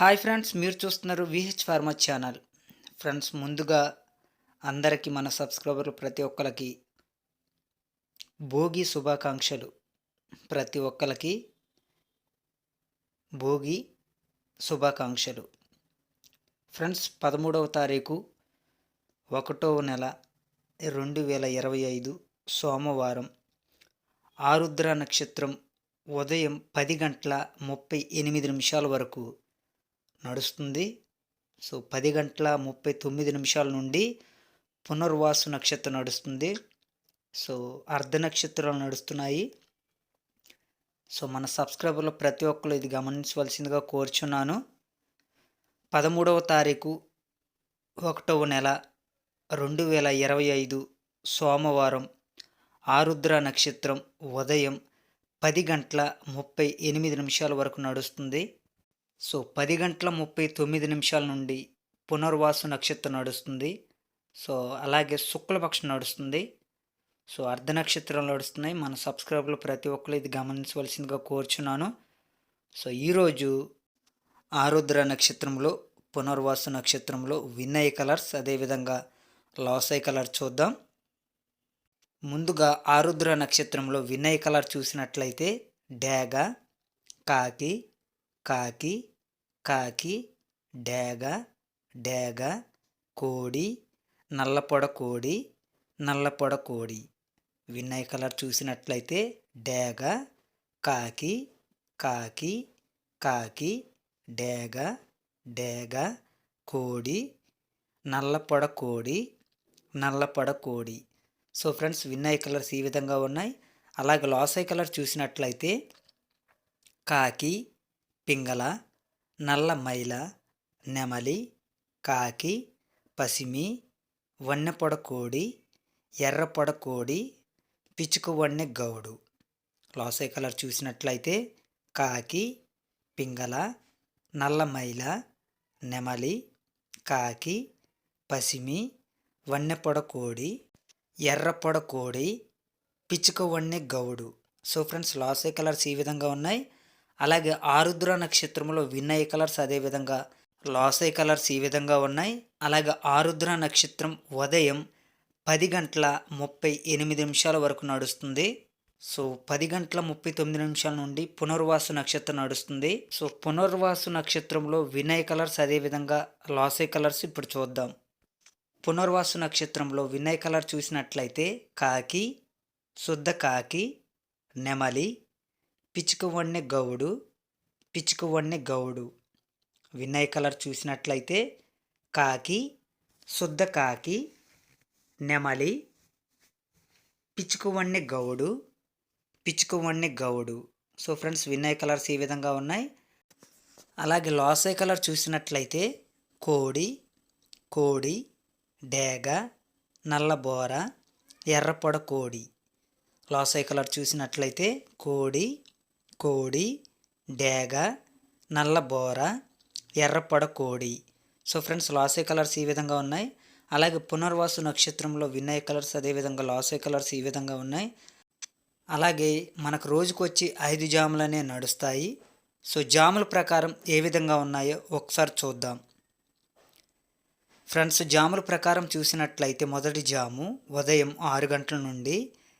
Hi friends మీరు చూస్తున్నారు VH pharma channel. Friends ముందుగా అందరికీ మన సబ్స్క్రైబర్లు ప్రతి ఒక్కరికి భోగి శుభాకాంక్షలు. ప్రతి ఒక్కరికి భోగి శుభాకాంక్షలు. ఫ్రెండ్స్ పదమూడవ తారీఖు ఒకటవ నెల రెండు వేల ఇరవై ఐదు సోమవారం. ఆరుద్ర నక్షత్రం ఉదయం పది గంటల ముప్పై ఎనిమిది నిమిషాల వరకు నడుస్తుంది. సో పది గంటల ముప్పై తొమ్మిది నిమిషాల నుండి పునర్వాసు నక్షత్రం నడుస్తుంది. సో అర్ధ నక్షత్రాలు నడుస్తున్నాయి. సో మన సబ్స్క్రైబర్లు ప్రతి ఒక్కరు ఇది గమనించవలసిందిగా కోరుచున్నాను. పదమూడవ తారీఖు ఒకటవ నెల రెండు వేల ఇరవై ఐదు సోమవారం ఆరుద్ర నక్షత్రం ఉదయం పది గంటల ముప్పై ఎనిమిది నిమిషాల వరకు నడుస్తుంది. సో పది గంటల ముప్పై తొమ్మిది నిమిషాల నుండి పునర్వాసు నక్షత్రం నడుస్తుంది. సో అలాగే శుక్లపక్షం నడుస్తుంది. సో అర్ధ నక్షత్రం నడుస్తున్నాయి. మన సబ్స్క్రైబర్లు ప్రతి ఒక్కరు ఇది గమనించవలసిందిగా కోరుచున్నాను. సో ఈరోజు ఆరుద్ర నక్షత్రంలో పునర్వాసు నక్షత్రంలో వినయ్ కలర్స్ అదేవిధంగా లాసై కలర్ చూద్దాం. ముందుగా ఆరుద్ర నక్షత్రంలో వినయ్ కలర్ చూసినట్లయితే డేగ కాకి కాకి కాకి డేగ డేగ కోడి నల్లపొడ కోడి నల్లపొడ కోడి. వినయ్ కలర్ చూసినట్లయితే డేగ కాకి కాకి కాకి డేగ డేగ కోడి నల్లపొడ కోడి నల్లపొడ కోడి. సో ఫ్రెండ్స్ విన్నయ్ కలర్స్ ఈ విధంగా ఉన్నాయి. అలాగే లాసై కలర్ చూసినట్లయితే కాకి పింగళ నల్ల మైల నెమలి కాకి పసిమి వన్నెపొడ కోడి ఎర్రపొడ కోడి పిచుకు వన్నె గౌడు. లోసై కలర్ చూసినట్లయితే కాకి పింగళ నల్ల మైల నెమలి కాకి పసిమి వన్నెపొడ కోడి ఎర్రపొడ కోడి పిచుక వన్నె గౌడు. సో ఫ్రెండ్స్ లాసే కలర్స్ ఈ విధంగా ఉన్నాయి. అలాగే ఆరుద్ర నక్షత్రంలో విన్నయ్య కలర్స్ అదేవిధంగా లాసే కలర్స్ ఈ విధంగా ఉన్నాయి. అలాగే ఆరుద్ర నక్షత్రం ఉదయం పది గంటల ముప్పై ఎనిమిది నిమిషాల వరకు నడుస్తుంది. సో పది గంటల ముప్పై తొమ్మిది నిమిషాల నుండి పునర్వాసు నక్షత్రం నడుస్తుంది. సో పునర్వాసు నక్షత్రంలో వినయ్ కలర్స్ అదేవిధంగా లాసే కలర్స్ ఇప్పుడు చూద్దాం. పునర్వాసు నక్షత్రంలో వినయ్ కలర్ చూసినట్లయితే కాకి శుద్ధ కాకి నెమలి పిచ్చుక వన్నె గౌడు పిచ్చుక వన్నె గౌడు. వినయ్ కలర్ చూసినట్లయితే కాకి శుద్ధ కాకి నెమలి పిచ్చుకు వన్నె గౌడు పిచ్చుకు వన్నె గౌడు. సో ఫ్రెండ్స్ వినయ్ కలర్స్ ఈ విధంగా ఉన్నాయి. అలాగే లాసై కలర్ చూసినట్లయితే కోడి కోడి డేగ నల్లబోర ఎర్రపొడ కోడి. లాసై కలర్ చూసినట్లయితే కోడి కోడి డేగ నల్లబోర ఎర్రపొడ కోడి. సో ఫ్రెండ్స్ లాసే కలర్స్ ఈ విధంగా ఉన్నాయి. అలాగే పునర్వాసు నక్షత్రంలో వినయ్ కలర్స్ అదేవిధంగా లాసే కలర్స్ ఈ విధంగా ఉన్నాయి. అలాగే మనకు రోజుకు వచ్చి ఐదు జాములనే నడుస్తాయి. సో జాముల ప్రకారం ఏ విధంగా ఉన్నాయో ఒకసారి చూద్దాం. ఫ్రెండ్స్ జాముల ప్రకారం చూసినట్లయితే మొదటి జాము ఉదయం ఆరు గంటల నుండి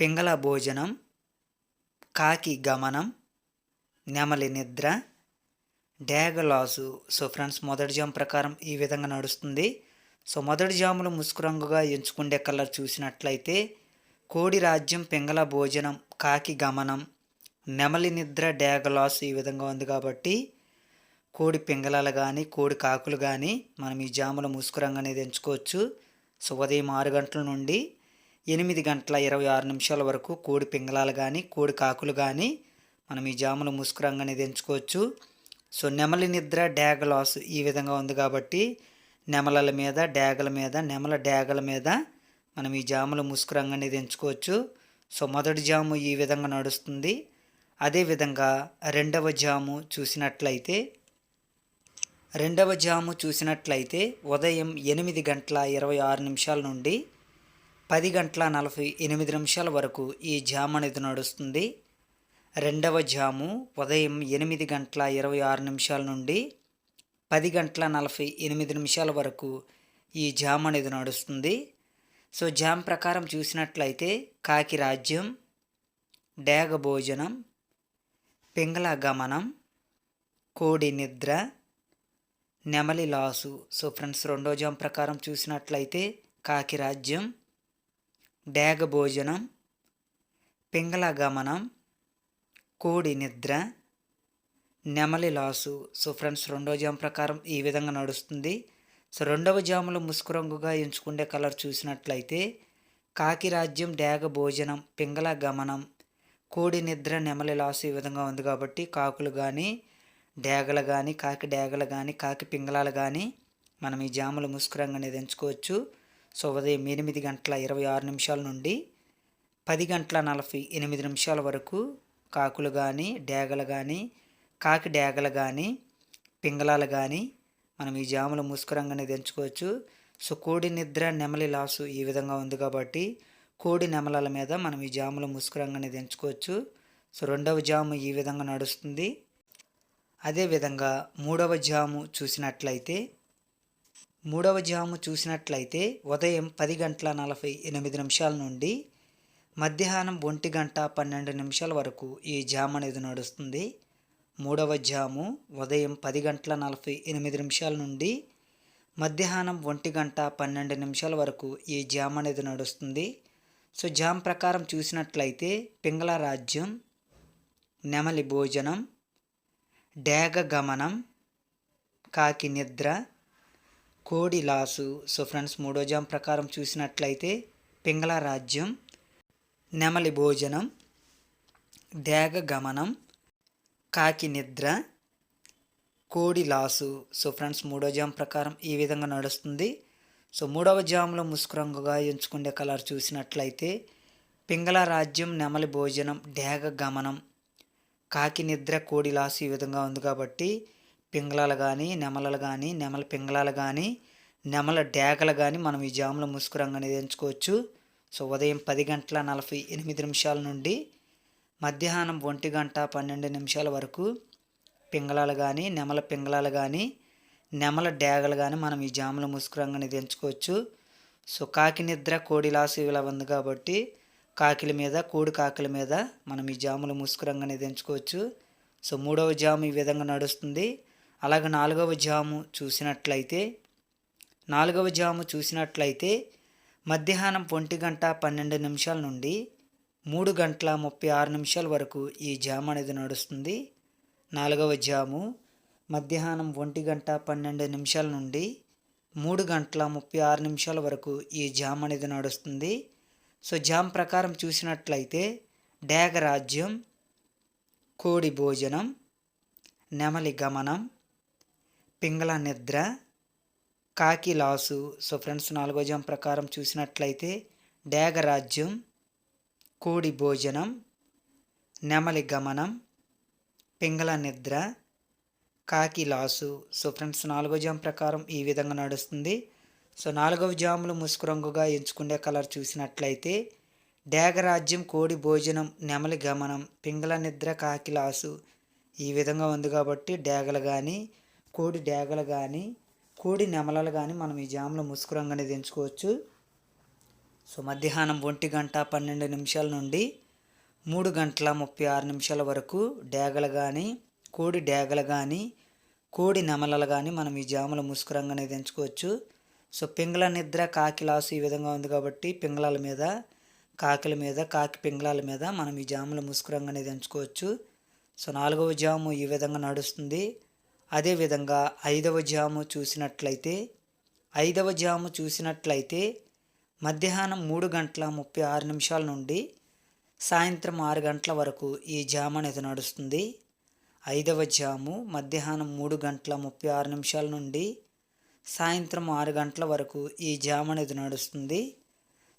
పింగళ భోజనం కాకి గమనం నెమలి నిద్ర డేగలాసు సో ఫ్రెండ్స్ మొదటి జామ్ ప్రకారం ఈ విధంగా నడుస్తుంది. సో మొదటి జాములు ముసుగు రంగుగా ఎంచుకుండే కలర్ చూసినట్లయితే కోడి రాజ్యం పింగళ భోజనం కాకి గమనం నెమలి నిద్ర డేగలాస్ ఈ విధంగా ఉంది కాబట్టి కోడి పింగళాలు కానీ కోడి కాకులు కానీ మనం ఈ జాముల ముసుగు రంగు అనేది ఎంచుకోవచ్చు. సో ఉదయం ఆరు గంటల నుండి ఎనిమిది గంటల ఇరవై ఆరు నిమిషాల వరకు కోడి పింగళాలు కానీ కోడి కాకులు కానీ మనం ఈ జాముల ముసుకు రంగు దించుకోవచ్చు సో నెమలి నిద్ర డ్యాగ లాస్ ఈ విధంగా ఉంది కాబట్టి నెమలల మీద డ్యాగల మీద నెమల డ్యాగల మీద మనం ఈ జాముల ముసుకు రంగు దించుకోవచ్చు సో మొదటి జాము ఈ విధంగా నడుస్తుంది. అదేవిధంగా రెండవ జాము చూసినట్లయితే రెండవ జాము చూసినట్లయితే ఉదయం ఎనిమిది గంటల ఇరవై ఆరు నిమిషాల నుండి పది గంటల నలభై ఎనిమిది నిమిషాల వరకు ఈ జామ్ అనేది నడుస్తుంది. రెండవ జాము ఉదయం ఎనిమిది గంటల ఇరవై ఆరు నిమిషాల నుండి పది గంటల నలభై ఎనిమిది నిమిషాల వరకు ఈ జామ్ అనేది నడుస్తుంది. సో జామ్ ప్రకారం చూసినట్లయితే కాకి రాజ్యం డేగ భోజనం పింగళ గమనం కోడి నిద్ర నెమలి లాసు. సో ఫ్రెండ్స్ రెండో జామ్ ప్రకారం చూసినట్లయితే కాకి రాజ్యం డేగ భోజనం పింగళ గమనం కోడి నిద్ర నెమలి లాసు. సో ఫ్రెండ్స్ రెండవ జామ్ ప్రకారం ఈ విధంగా నడుస్తుంది. సో రెండవ జాములో ముసుకు రంగుగా ఎంచుకునే కలర్ చూసినట్లయితే కాకి రాజ్యం డేగ భోజనం పింగళ గమనం కోడి నిద్ర నెమలి లాసు ఈ విధంగా ఉంది కాబట్టి కాకులు కానీ డేగలు కానీ కాకి డేగలు కానీ కాకి పింగళాలు కానీ మనం ఈ జాముల ముసుకు రంగు అనేది ఎంచుకోవచ్చు. సో ఉదయం ఎనిమిది గంటల ఇరవై ఆరు నిమిషాల నుండి పది గంటల నలభై ఎనిమిది నిమిషాల వరకు కాకులు కానీ డేగలు కానీ కాకి డేగలు కానీ పింగళాలు కానీ మనం ఈ జాముల ముసుగు రంగు అనేది ఎంచుకోవచ్చు సో కోడి నిద్ర నెమలి లాసు ఈ విధంగా ఉంది కాబట్టి కోడి నెమలల మీద మనం ఈ జాముల ముసుగు రంగు అనేది ఎంచుకోవచ్చు సో రెండవ జాము ఈ విధంగా నడుస్తుంది. అదేవిధంగా మూడవ జాము చూసినట్లయితే మూడవ జాము చూసినట్లయితే ఉదయం పది గంటల నలభై ఎనిమిది నిమిషాల నుండి మధ్యాహ్నం ఒంటి గంట పన్నెండు నిమిషాల వరకు ఈ జామ్ అనేది నడుస్తుంది. మూడవ జాము ఉదయం పది గంటల నలభై ఎనిమిది నిమిషాల నుండి మధ్యాహ్నం ఒంటి గంట పన్నెండు నిమిషాల వరకు ఈ జామ్ అనేది నడుస్తుంది. సో జామ్ ప్రకారం చూసినట్లయితే పింగళ రాజ్యం నెమలి భోజనం డేగ గమనం కాకి నిద్ర కోడి లాసు. సో ఫ్రెండ్స్ మూడో జామ్ ప్రకారం చూసినట్లయితే పింగళ రాజ్యం నెమలి భోజనం డేగ గమనం కాకి నిద్ర కోడి లాసు. సో ఫ్రెండ్స్ మూడో జామ్ ప్రకారం ఈ విధంగా నడుస్తుంది. సో మూడవ జామ్లో ముసుకురంగుగా ఎంచుకునే కలర్ చూసినట్లయితే పింగళ రాజ్యం నెమలి భోజనం డేగ గమనం కాకి నిద్ర కోడి లాసు ఈ విధంగా ఉంది కాబట్టి పింగళాలు కానీ నెమలలు కానీ నెమల పింగళాలు కానీ నెమల డేగలు కానీ మనం ఈ జాములో ముసుగు రంగు అనేది ఎంచుకోవచ్చు. సో ఉదయం పది గంటల నలభై ఎనిమిది నిమిషాల నుండి మధ్యాహ్నం ఒంటి గంట పన్నెండు నిమిషాల వరకు పింగళాలు కానీ నెమల పింగళాలు కానీ నెమల డేగలు కానీ మనం ఈ జాముల ముసుగు రంగు అనేది ఎంచుకోవచ్చు. సో కాకి నిద్ర కోడి లాసు ఇలా ఉంది కాబట్టి కాకిల మీద కోడి కాకిల మీద మనం ఈ జాముల ముసుగు రంగు అనేది ఎంచుకోవచ్చు. సో మూడవ జాము ఈ విధంగా నడుస్తుంది. అలాగే నాలుగవ జాము చూసినట్లయితే నాలుగవ జాము చూసినట్లయితే మధ్యాహ్నం ఒంటి గంట పన్నెండు నిమిషాల నుండి మూడు గంటల ముప్పై ఆరు నిమిషాల వరకు ఈ జాము అనేది నడుస్తుంది. నాలుగవ జాము మధ్యాహ్నం ఒంటి గంట పన్నెండు నిమిషాల నుండి మూడు గంటల ముప్పై ఆరు నిమిషాల వరకు ఈ జామ్ అనేది నడుస్తుంది. సో జామ్ ప్రకారం చూసినట్లయితే డేగరాజ్యం కోడి భోజనం నెమలి గమనం పింగళ నిద్ర కాకి లాసు. సో ఫ్రెండ్స్ నాలుగో జం ప్రకారం చూసినట్లయితే డేగరాజ్యం కోడి భోజనం నెమలి గమనం పింగళ నిద్ర కాకి లాసు. సో ఫ్రెండ్స్ నాలుగో జామ్ ప్రకారం ఈ విధంగా నడుస్తుంది. సో నాలుగవ జాములు ముసుగు రంగుగా ఎంచుకునే కలర్ చూసినట్లయితే డేగరాజ్యం కోడి భోజనం నెమలి గమనం పింగళ నిద్ర కాకి లాసు ఈ విధంగా ఉంది కాబట్టి డేగలు కానీ కోడి డేగలు కానీ కోడి నెమలలు కానీ మనం ఈ జామ్లో ముసుగు రంగు అనేది ఎంచుకోవచ్చు. సో మధ్యాహ్నం ఒంటి గంట పన్నెండు నిమిషాల నుండి మూడు గంటల ముప్పై ఆరు నిమిషాల వరకు డేగలు కానీ కోడి డేగలు కానీ కోడి నెమలలు కానీ మనం ఈ జాముల ముసుగు రంగు అనేది ఎంచుకోవచ్చు. సో పింగళ నిద్ర కాకిలాసు ఈ విధంగా ఉంది కాబట్టి పింగళాల మీద కాకిల మీద కాకి పింగళాల మీద మనం ఈ జాముల ముసుగు రంగు అనేది ఎంచుకోవచ్చు. సో నాలుగవ జాము ఈ విధంగా నడుస్తుంది. అదేవిధంగా ఐదవ జాము చూసినట్లయితే ఐదవ జాము చూసినట్లయితే మధ్యాహ్నం మూడు గంటల ముప్పై ఆరు నిమిషాల నుండి సాయంత్రం ఆరు గంటల వరకు ఈ జాము అనేది నడుస్తుంది. ఐదవ జాము మధ్యాహ్నం మూడు గంటల ముప్పై ఆరు నిమిషాల నుండి సాయంత్రం ఆరు గంటల వరకు ఈ జామ్ అనేది నడుస్తుంది.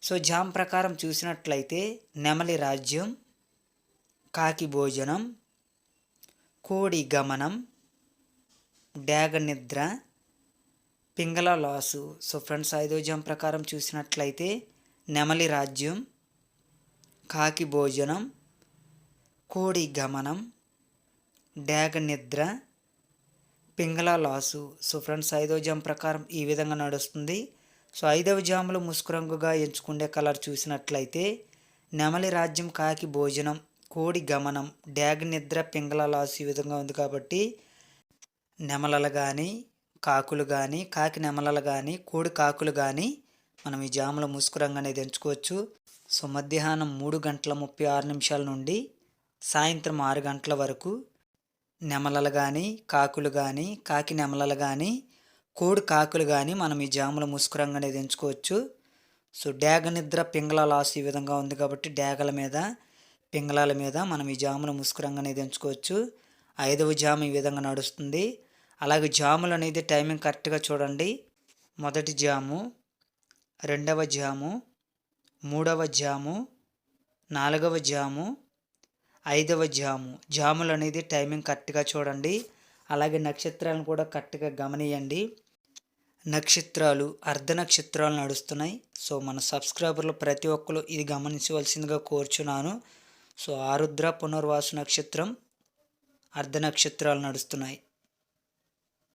సో జామ్ ప్రకారం చూసినట్లయితే నెమలి రాజ్యం కాకి భోజనం కోడి గమనం డ్యాగ నిద్ర పింగళ లాసు. సో ఫ్రెండ్స్ ఐదో జం ప్రకారం చూసినట్లయితే నెమలి రాజ్యం కాకి భోజనం కోడి గమనం డ్యాగ నిద్ర పింగళ లాసు. సో ఫ్రెండ్స్ ఐదో జామ్ ప్రకారం ఈ విధంగా నడుస్తుంది. సో ఐదవ జాములో ముసుగు రంగుగా ఎంచుకునే కలర్ చూసినట్లయితే నెమలి రాజ్యం కాకి భోజనం కోడి గమనం డ్యాగ్ నిద్ర పింగళ లాసు ఈ విధంగా ఉంది కాబట్టి నెమలలు కానీ కాకులు కానీ కాకి నెమలలు కానీ కోడి కాకులు కానీ మనం ఈ జాములో ముసుకు రంగు అనేది ఎంచుకోవచ్చు. సో మధ్యాహ్నం మూడు గంటల ముప్పై ఆరు నిమిషాల నుండి సాయంత్రం ఆరు గంటల వరకు నెమలలు కానీ కాకులు కానీ కాకి నెమలలు కానీ కోడి కాకులు కానీ మనం ఈ జాముల ముసుకు రంగు అనేది ఎంచుకోవచ్చు. సో డేగ నిద్ర పింగళ లాస్ ఈ విధంగా ఉంది కాబట్టి డేగల మీద పింగళాల మీద మనం ఈ జాముల ముసుకు రంగు అనేది ఎంచుకోవచ్చు. ఐదవ జాము ఈ విధంగా నడుస్తుంది. అలాగే జాములు అనేది టైమింగ్ కరెక్ట్గా చూడండి. మొదటి జాము రెండవ జాము మూడవ జాము నాలుగవ జాము ఐదవ జాము. జాములు అనేది టైమింగ్ కరెక్ట్గా చూడండి. అలాగే నక్షత్రాలను కూడా కరెక్ట్గా గమనియండి. నక్షత్రాలు అర్ధ నక్షత్రాలు నడుస్తున్నాయి. సో మన సబ్స్క్రైబర్లు ప్రతి ఒక్కరు ఇది గమనించవలసిందిగా కోరుచున్నాను. సో ఆరుద్ర పునర్వాసు నక్షత్రం అర్ధ నక్షత్రాలు నడుస్తున్నాయి.